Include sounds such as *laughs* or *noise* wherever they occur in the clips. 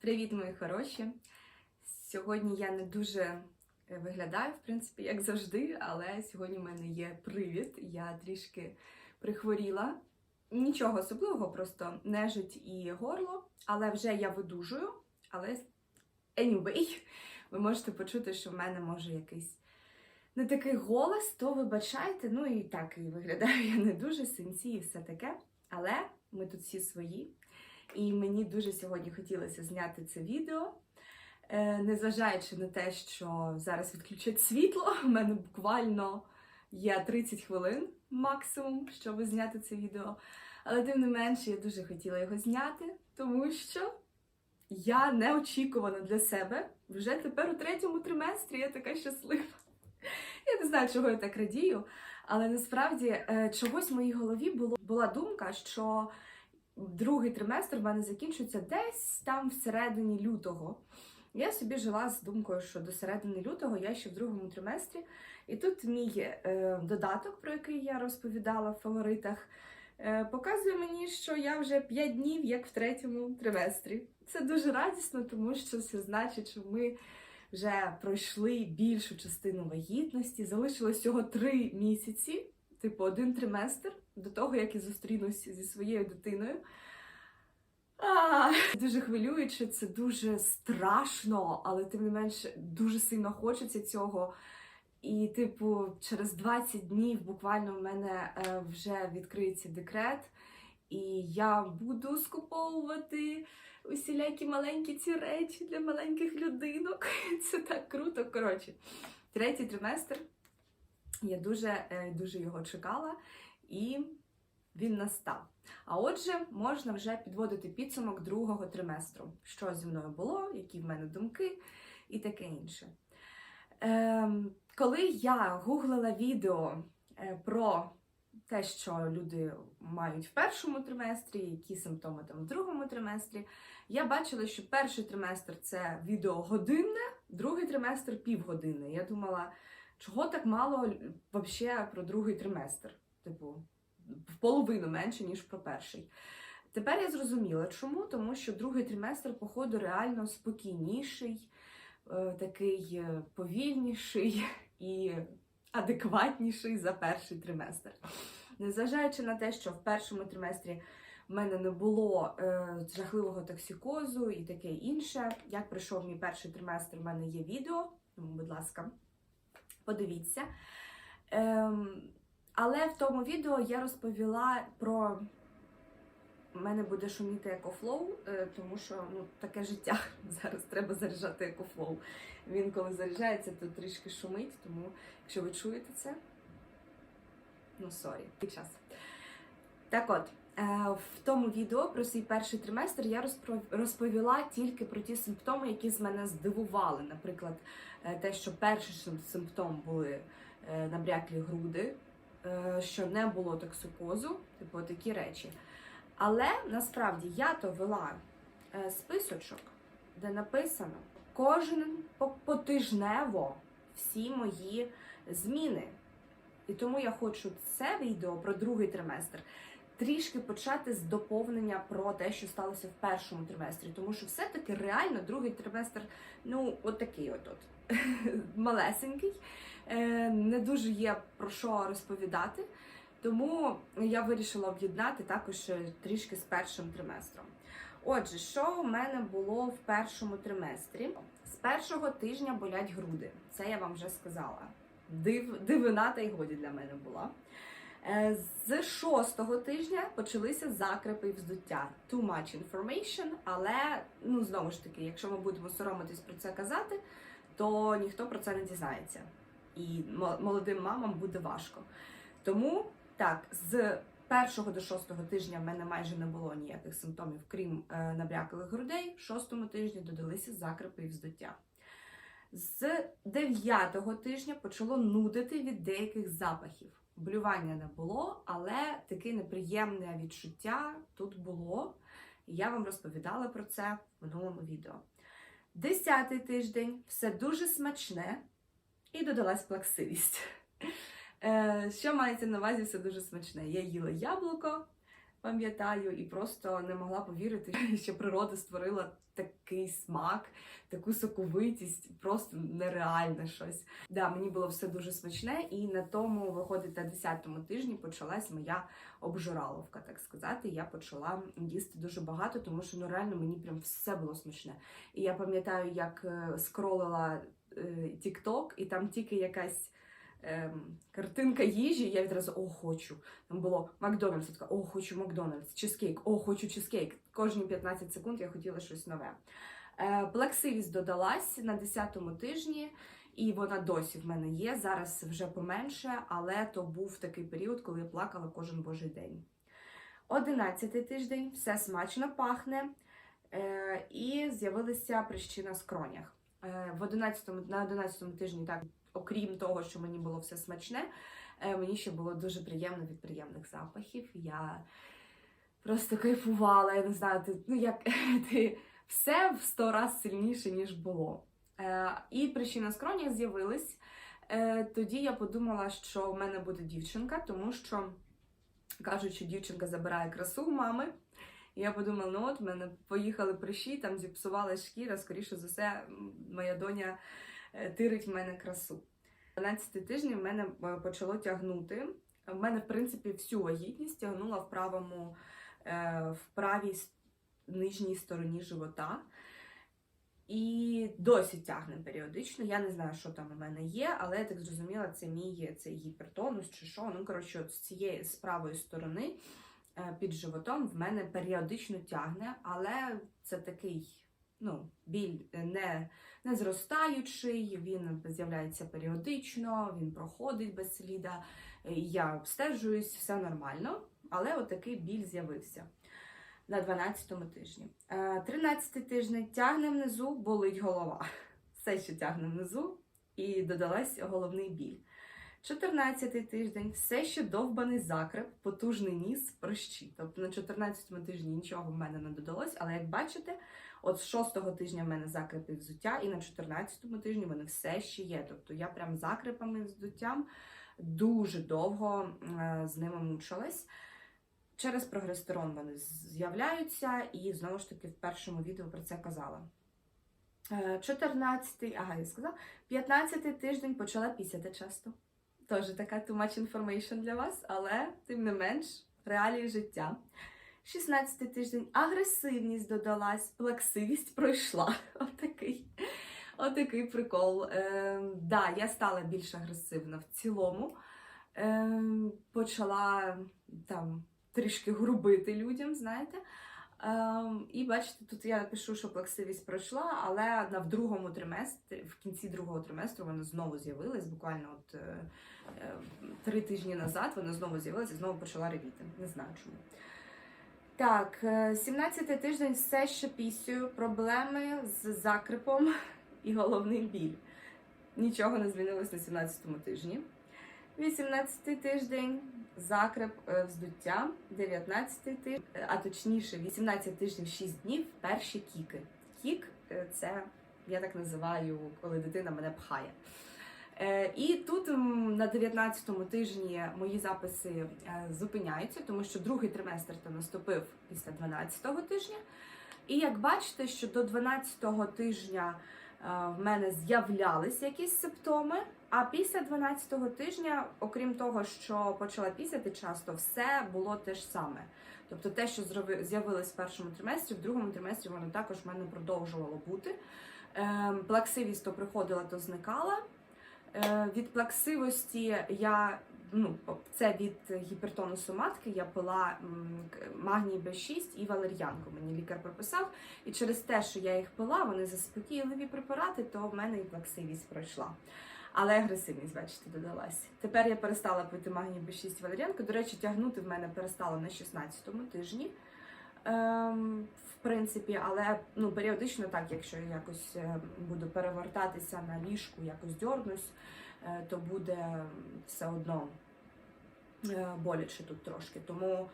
Привіт, мої хороші! Сьогодні я не дуже е, виглядаю, в принципі, як завжди, але сьогодні в мене є привід. Я трішки прихворіла. Нічого особливого, просто нежить і горло, але вже я видужую. Але anyway, ви можете почути, що в мене може якийсь не такий голос, то вибачайте. Ну і так і виглядаю я не дуже синці і все таке. Але ми тут всі свої. І мені дуже сьогодні хотілося зняти це відео. Е, Незважаючи на те, що зараз відключать світло, *laughs* у мене буквально є 30 хвилин максимум, щоб зняти це відео. Але тим не менше, я дуже хотіла його зняти, тому що я неочікувано для себе вже тепер у третьому триместрі я така щаслива. *laughs* Я не знаю, чого я так радію, але насправді е, чогось в моїй голові було, була думка, що другий триместр в мене закінчується десь там всередині лютого. Я собі жила з думкою, що до середини лютого я ще в другому триместрі. І тут мій е, додаток, про який я розповідала в фаворитах, е, показує мені, що я вже 5 днів як в третьому триместрі. Це дуже радісно, тому що це значить, що ми вже пройшли більшу частину вагітності, залишилось всього 3 місяці, типу один триместр, до того, як я зустрінуся зі своєю дитиною. А, дуже хвилююче, це дуже страшно, але тим не менше дуже сильно хочеться цього. І, типу, через 20 днів буквально в мене е, вже відкриється декрет, і я буду скуповувати усілякі маленькі ці речі для маленьких людинок. *laughs* Це так круто. Коротше, третій триместр. Я дуже, е, дуже його чекала, і він настав. А отже, можна вже підводити підсумок другого триместру, що зі мною було, які в мене думки і таке інше. Ем, коли я гуглила відео е, про те, що люди мають в першому триместрі, які симптоми там в другому триместрі, я бачила, що перший триместр це відео годинне, другий триместр півгодини. Я думала, чого так мало взагалі про другий триместр? Типу, в половину менше, ніж про перший. Тепер я зрозуміла, чому? Тому що другий триместр, походу, реально спокійніший, е, такий е, повільніший *laughs* і адекватніший за перший триместр. Незважаючи на те, що в першому триместрі в мене не було е, жахливого токсикозу і таке інше. Як пройшов мій перший триместр, в мене є відео, будь ласка, подивіться. Ем, але в тому відео я розповіла про мене буде шуміти екофлоу, е, тому що ну, таке життя. *laughs* Зараз треба заряджати екофлоу. Він коли заряджається, то трішки шумить, тому якщо ви чуєте це, ну сорі, під час. Так от, е, в тому відео про свій перший триместр я розповіла тільки про ті симптоми, які з мене здивували. Наприклад, е, те, що перший симптом були набряклі груди, що не було токсикозу, типу такі речі. Але насправді я то вела е, списочок, де написано кожен потижнево всі мої зміни. І тому я хочу це відео про другий триместр трішки почати з доповнення про те, що сталося в першому триместрі. Тому що все-таки реально другий триместр, ну, от такий от, от *laughs* малесенький. Е, Не дуже є про що розповідати. Тому я вирішила об'єднати також е, трішки з першим триместром. Отже, що у мене було в першому триместрі? З першого тижня болять груди. Це я вам вже сказала. Див, дивина та й годі для мене була. Е, З шостого тижня почалися закрепи і вздуття. Too much information, але ну знову ж таки, якщо ми будемо соромитись про це казати, то ніхто про це не дізнається. І молодим мамам буде важко. Тому так, з першого до шостого тижня в мене майже не було ніяких симптомів, крім е, набряклих грудей. Шостому тижні додалися закрепи і вздуття. З дев'ятого тижня почало нудити від деяких запахів. Блювання не було, але таке неприємне відчуття тут було. Я вам розповідала про це в минулому відео. Десятий тиждень все дуже смачне і додалась плаксивість. Е, Що мається на увазі все дуже смачне? Я їла яблуко, пам'ятаю, і просто не могла повірити, *laughs* що природа створила такий смак, таку соковитість, просто нереальне щось. Да, мені було все дуже смачне, і на тому, виходить, на 10-му тижні почалась моя обжираловка, так сказати. Я почала їсти дуже багато, тому що ну реально мені прям все було смачне. І я пам'ятаю, як е, скролила е, TikTok, і там тільки якась. ем, Картинка їжі, я відразу о, хочу. Там було Макдональдс, така, о, хочу Макдональдс, чизкейк, о, хочу чизкейк. Кожні 15 секунд я хотіла щось нове. Е, Плаксивість додалась на 10-му тижні, і вона досі в мене є. Зараз вже поменше, але то був такий період, коли я плакала кожен божий день. 11-й тиждень, все смачно пахне, е, і з'явилися прищі на скронях. Е, в 11-му, на 11-му тижні, так, окрім того, що мені було все смачне, е, мені ще було дуже приємно від приємних запахів. Я просто кайфувала, я не знаю, ти, ну як *laughs* ти все в сто раз сильніше, ніж було. Е, і причина на скронях з'явились. Е, тоді я подумала, що в мене буде дівчинка, тому що кажуть, що дівчинка забирає красу у мами. І я подумала, ну от в мене поїхали прищі, там зіпсувалась шкіра, скоріше за все, моя доня е, тирить в мене красу. 12 тижнів мене е, почало тягнути. В мене, в принципі, всю вагітність тягнула в правому, е, в правій нижній стороні живота. І досі тягне періодично. Я не знаю, що там у мене є, але я так зрозуміла, це мій цей гіпертонус чи що. Ну, коротше, от з цієї з правої сторони під животом в мене періодично тягне, але це такий ну, біль не, не зростаючий, він з'являється періодично, він проходить без сліда. е, Я обстежуюсь, все нормально, але отакий біль з'явився на 12-му тижні. Е, 13 тиждень тягне внизу, болить голова. *laughs* Все ще тягне внизу, і додалась головний біль. 14 тиждень все ще довбаний закреп, потужний ніс, прощі. Тобто на 14-му тижні нічого в мене не додалось, але як бачите, от з 6-го тижня в мене закрепи взуття, і на 14-му тижні вони все ще є. Тобто я прям закрепами взуттям дуже довго е, з ними мучилась. Через прогестерон вони з'являються, і знову ж таки в першому відео про це казала. 14, ага, я сказала, 15 тиждень почала пісяти часто. Теж така too much information для вас, але тим не менш реалії життя. 16 тиждень агресивність додалась, плаксивість пройшла. *laughs* Отакий. Отакий прикол. Ем, да, я стала більш агресивна в цілому. Ем, почала там трішки грубити людям, знаєте. Ем, і бачите, тут я пишу, що плаксивість пройшла, але в другому триместрі, в кінці другого триместру вона знову з'явилась, буквально от е, е, три тижні назад вона знову з'явилася і знову почала ревіти. Не знаю чому. Так, е, 17 тиждень все ще пісію, проблеми з закрипом *laughs* і головний біль. Нічого не змінилось на 17 тижні. 18 тиждень закреп е, вздуття, 19 тиждень, е, а точніше 18 тижнів 6 днів перші кіки. Кік е, це я так називаю, коли дитина мене пхає. І тут на 19-му тижні мої записи зупиняються, тому що другий триместр то наступив після 12-го тижня. І як бачите, що до 12-го тижня в мене з'являлися якісь симптоми, а після 12-го тижня, окрім того, що почала пісяти часто, все було те ж саме. Тобто те, що з'явилось в першому триместрі, в другому триместрі воно також в мене продовжувало бути. Ем, Плаксивість то приходила, то зникала. Е, Від плаксивості я ну, це від гіпертонусу матки я пила магній Б6 і валер'янку. Мені лікар прописав. І через те, що я їх пила, вони заспокійливі препарати, то в мене і плаксивість пройшла. Але агресивність, бачите, додалась. Тепер я перестала пити магній Б6 валер'янку. До речі, тягнути в мене перестало на 16-му тижні. Ем, в принципі, але ну, періодично так, якщо я якось е, буду перевертатися на ліжку, якось дьорнусь, е, то буде все одно е, боляче тут трошки. Тому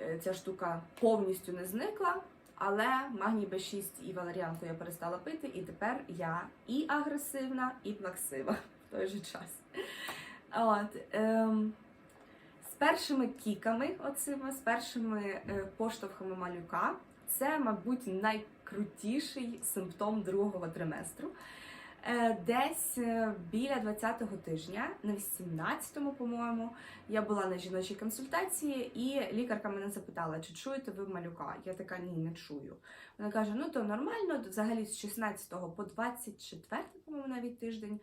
е, ця штука повністю не зникла. Але магній Б6 і валеріанку я перестала пити, і тепер я і агресивна, і плаксива той же час. От, ем, з першими кіками, оцими, з першими е, поштовхами малюка, це, мабуть, найкрутіший симптом другого триместру. Е, Десь е, біля 20-го тижня, на 18-му, по-моєму, я була на жіночій консультації, і лікарка мене запитала, чи чуєте ви малюка? Я така ні, не чую. Вона каже: ну то нормально, взагалі з 16 по 24, по-моєму, навіть тиждень.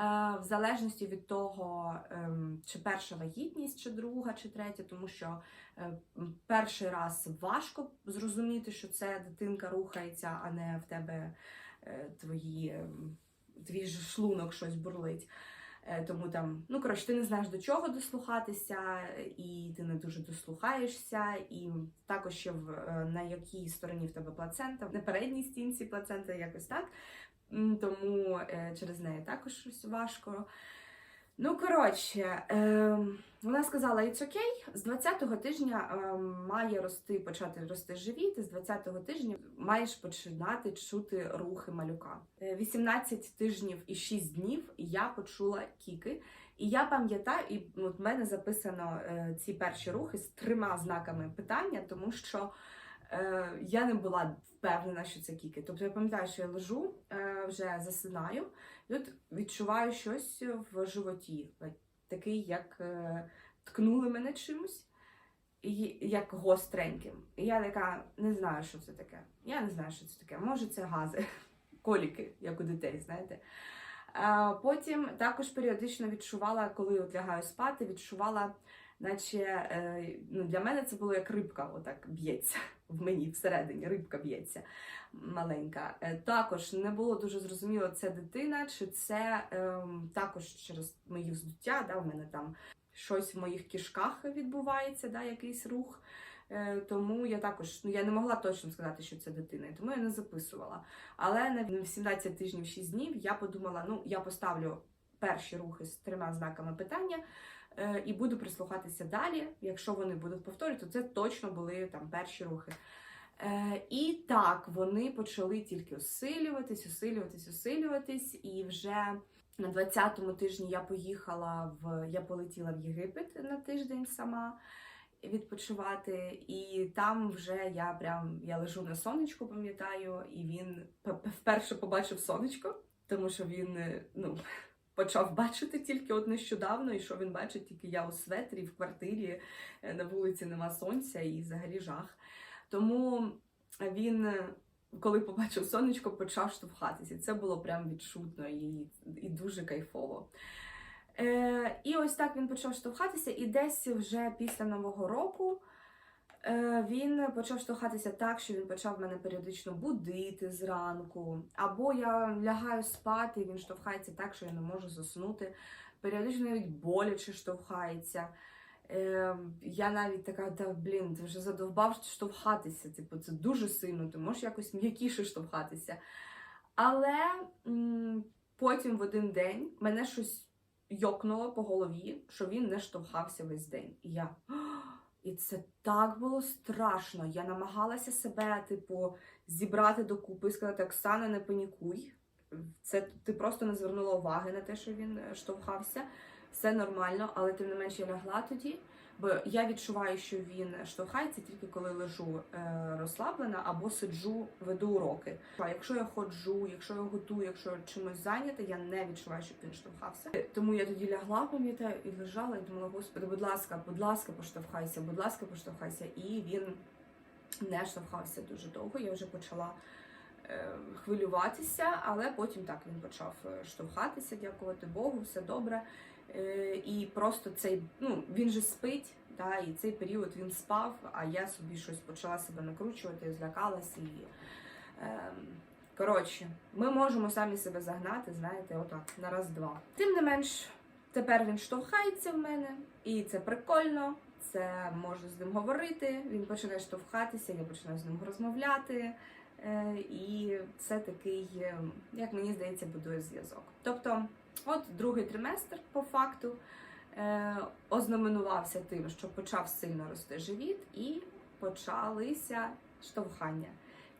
Е, В залежності від того, ем, чи перша вагітність, чи друга, чи третя, тому що е, перший раз важко зрозуміти, що це дитинка рухається, а не в тебе е, твої, ем, твій ж шлунок щось бурлить. Тому там, ну коротше, ти не знаєш до чого дослухатися, і ти не дуже дослухаєшся, і також ще в на якій стороні в тебе плацента, на передній стінці плацента, якось так. Тому е, через неї також щось важко. Ну, коротше, е, вона сказала, it's okay, з 20-го тижня е, має рости, почати рости живіт, і з 20-го тижня маєш починати чути рухи малюка. Е, 18 тижнів і 6 днів я почула кіки. І я пам'ятаю, і от в мене записано е, ці перші рухи з трьома знаками питання, тому що е, я не була впевнена, що це кіки. Тобто я пам'ятаю, що я лежу, е, вже засинаю, і от відчуваю щось в животі, такий, як е, ткнули мене чимось, як гостреньким. І я така не знаю, що це таке. Я не знаю, що це таке. Може, це гази, *laughs* коліки, як у дітей, знаєте. А потім також періодично відчувала, коли от лягаю спати, відчувала, наче е, ну, для мене це було як рибка, отак б'ється в мені всередині, рибка б'ється маленька. Е, Також не було дуже зрозуміло, це дитина, чи це ем, також через мої вздуття, да, в мене там щось в моїх кишках відбувається, да, якийсь рух. Е, Тому я також ну я не могла точно сказати, що це дитина, тому я не записувала. Але на 17 тижнів 6 днів я подумала: ну я поставлю перші рухи з трьома знаками питання і буду прислухатися далі. Якщо вони будуть повторювати, то це точно були там перші рухи. Е, і так вони почали тільки осилюватись, осилюватись, осилюватись, і вже на 20-му тижні я поїхала в я полетіла в Єгипет на тиждень сама відпочивати, і там вже я прям я лежу на сонечку, пам'ятаю, і він вперше побачив сонечко, тому що він е, ну. Почав бачити тільки от нещодавно, і що він бачить тільки я у светрі в квартирі, е, на вулиці нема сонця і взагалі жах. Тому він, е, коли побачив сонечко, почав штовхатися. Це було прям відчутно і, і дуже кайфово. Е, і ось так він почав штовхатися, і десь вже після Нового року він почав штовхатися так, що він почав мене періодично будити зранку. Або я лягаю спати, і він штовхається так, що я не можу заснути. Періодично навіть боляче штовхається. Е, я навіть така, та блін, ти вже задовбав штовхатися. Типу, це дуже сильно, ти можеш якось м'якіше штовхатися. Але м, потім в один день мене щось йокнуло по голові, що він не штовхався весь день. І я. І це так було страшно. Я намагалася себе, типу, зібрати докупи і сказати, Оксана, не панікуй. Це ти просто не звернула уваги на те, що він е, штовхався. Все нормально, але тим не менше я лягла тоді. Бо я відчуваю, що він штовхається тільки коли лежу е, розслаблена або сиджу, веду уроки. А якщо я ходжу, якщо я готую, якщо чимось зайнята, я не відчуваю, щоб він штовхався. Тому я тоді лягла, пам'ятаю, і лежала, і думала, господи, будь ласка, будь ласка, поштовхайся, будь ласка, поштовхайся. І він не штовхався дуже довго. Я вже почала е, хвилюватися, але потім так він почав е, штовхатися, дякувати Богу, все добре. Е, І просто цей, ну він же спить, да, і цей період він спав, а я собі щось почала себе накручувати, злякалась і. Е, коротше, ми можемо самі себе загнати, знаєте, отак, на раз-два. Тим не менш, тепер він штовхається в мене, і це прикольно. Це можна з ним говорити. Він починає штовхатися, я починаю з ним розмовляти. Е, І це такий, е, як мені здається, будує зв'язок. Тобто, от другий триместр по факту е, ознаменувався тим, що почав сильно рости живіт, і почалися штовхання.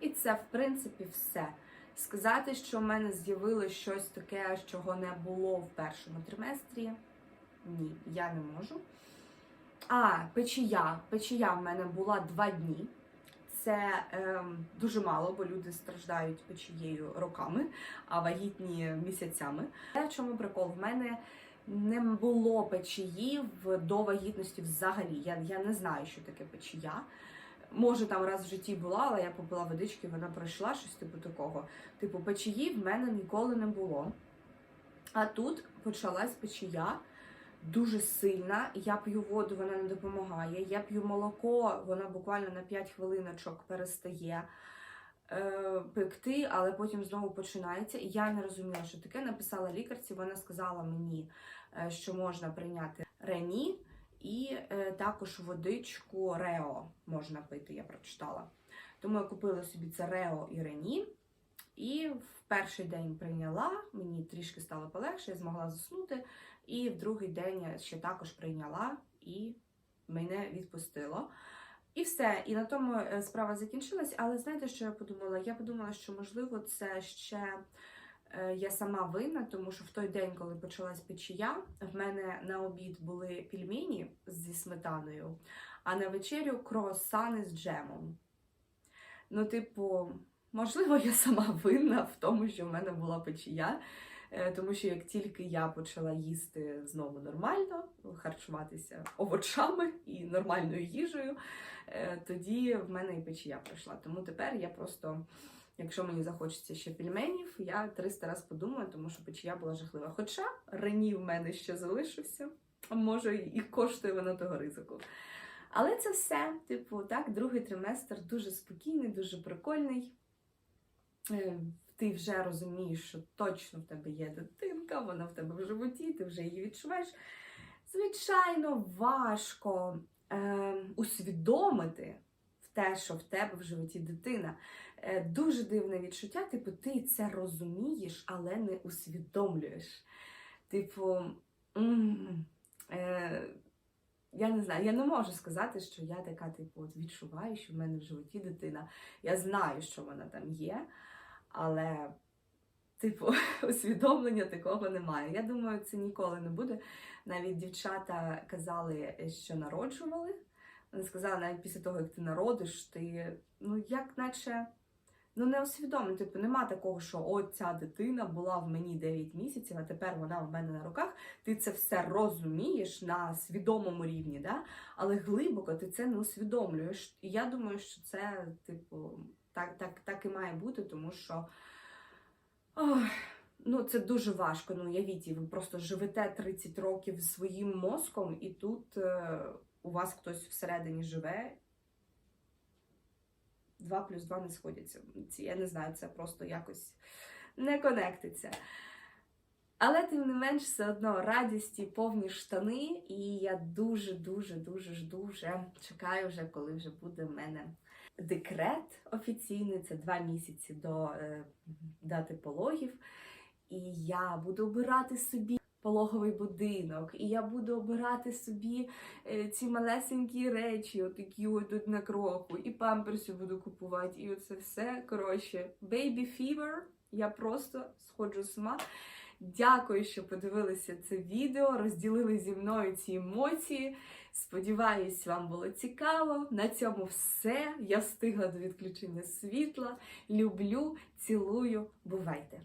І це, в принципі, все. Сказати, що в мене з'явилось щось таке, чого не було в першому триместрі, ні, я не можу. А, печія. Печія в мене була два дні. Це ем, дуже мало, бо люди страждають печією роками, а вагітні місяцями. В чому прикол? В мене не було печії до вагітності взагалі. Я, я не знаю, що таке печія. Може, там раз в житті була, але я попила водички, вона пройшла щось типу такого. Типу, печії в мене ніколи не було. А тут почалась печія дуже сильна. Я п'ю воду, вона не допомагає. Я п'ю молоко, вона буквально на 5 хвилиночок перестає е, пекти, але потім знову починається. І я не розуміла, що таке. Написала лікарці, вона сказала мені, е, що можна прийняти рені. І е, також водичку Рео можна пити, я прочитала. Тому я купила собі це Рео і Рені. І в перший день прийняла, мені трішки стало полегше, я змогла заснути. І в другий день я ще також прийняла і мене відпустило. І все. І на тому е, справа закінчилась. Але знаєте, що я подумала? Я подумала, що можливо це ще е, я сама винна, тому що в той день, коли почалась печія, в мене на обід були пельмені зі сметаною, а на вечерю круасани з джемом. Ну, типу, можливо, я сама винна в тому, що в мене була печія. Е, Тому що як тільки я почала їсти знову нормально, харчуватися овочами і нормальною їжею, е, тоді в мене і печія пройшла. Тому тепер я просто, якщо мені захочеться ще пельменів, я 300 раз подумаю, тому що печія була жахлива. Хоча рені в мене ще залишився, а може і коштує воно того ризику. Але це все, типу, так, другий триместр дуже спокійний, дуже прикольний. Ти вже розумієш, що точно в тебе є дитинка, вона в тебе в животі, ти вже її відчуваєш. Звичайно, важко е, усвідомити в те, що в тебе в животі дитина. Е, дуже дивне відчуття, типу, ти це розумієш, але не усвідомлюєш. Типу, м, е, я не знаю, я не можу сказати, що я така, типу, от відчуваю, що в мене в животі дитина. Я знаю, що вона там є, але, типу, *laughs* усвідомлення такого немає. Я думаю, це ніколи не буде. Навіть дівчата казали, що народжували. Вони сказали, навіть після того, як ти народиш, ти, ну, як наче. Ну, не усвідомлено, типу, нема такого, що от ця дитина була в мені 9 місяців, а тепер вона в мене на руках. Ти це все розумієш на свідомому рівні, да? але глибоко ти це не усвідомлюєш. І я думаю, що це, типу, так, так, так і має бути, тому що ох, ну, це дуже важко. Ну, уявіть, ви просто живете 30 років своїм мозком, і тут е, у вас хтось всередині живе. 2 плюс 2 не сходяться. Я не знаю, це просто якось не конектиться. Але тим не менш, все одно радісті, повні штани, і я дуже-дуже дуже чекаю, вже, коли вже буде в мене декрет офіційний. Це два місяці до е, дати пологів. І я буду обирати собі пологовий будинок, і я буду обирати собі е, ці малесенькі речі, отакі от тут на кроку, і памперси буду купувати, і оце все. Коротше, baby fever, я просто сходжу з ума. Дякую, що подивилися це відео, розділили зі мною ці емоції. Сподіваюсь, вам було цікаво. На цьому все. Я встигла до відключення світла. Люблю, цілую, бувайте!